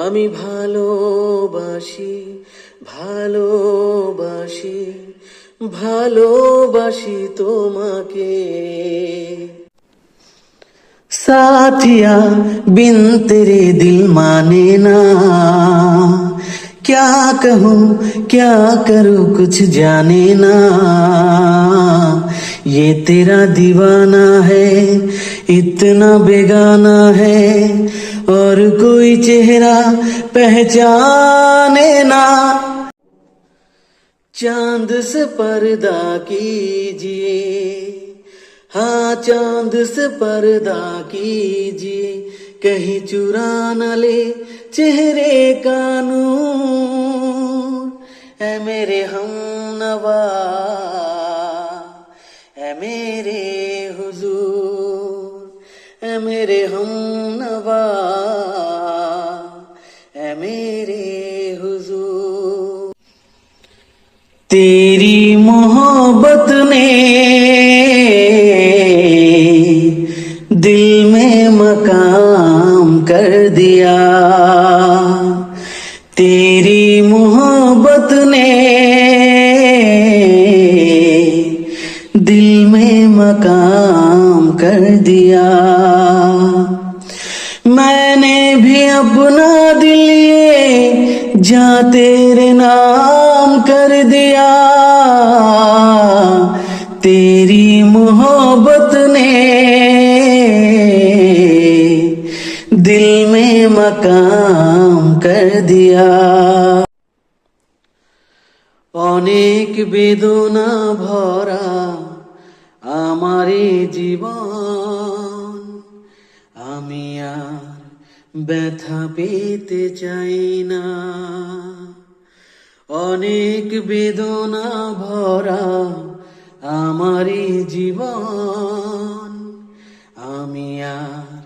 আমি ভালোবাসি ভালোবাসি ভালোবাসি তোমাকে। সাথিয়া বিনতেরে দিল মানে না। क्या कहूँ, क्या करूँ, कुछ जाने ना। ये तेरा दीवाना है, इतना बेगाना है, और कोई चेहरा पहचाने ना। चाँद से पर्दा कीजिए हाँ चाँद से पर्दा कीजिए। कहीं चुरा न ले चेहरे का नूर है मेरे हम नवा है मेरे हुजूर है मेरे हम नवा है मेरे हुजूर तेरी मोहब्बत ने मकाम कर दिया। तेरी मोहब्बत ने दिल में मकाम कर दिया। मैंने भी अपना दिल ये जा तेरे नाम कर दिया। तेरी मोहब्बत दिल में मकाम कर दिया অনেক বেদনা ভরা আমারে জীবন আমি আর ব্যথা পেতে চাই না অনেক বেদনা ভরা আমারে জীবন আমি আর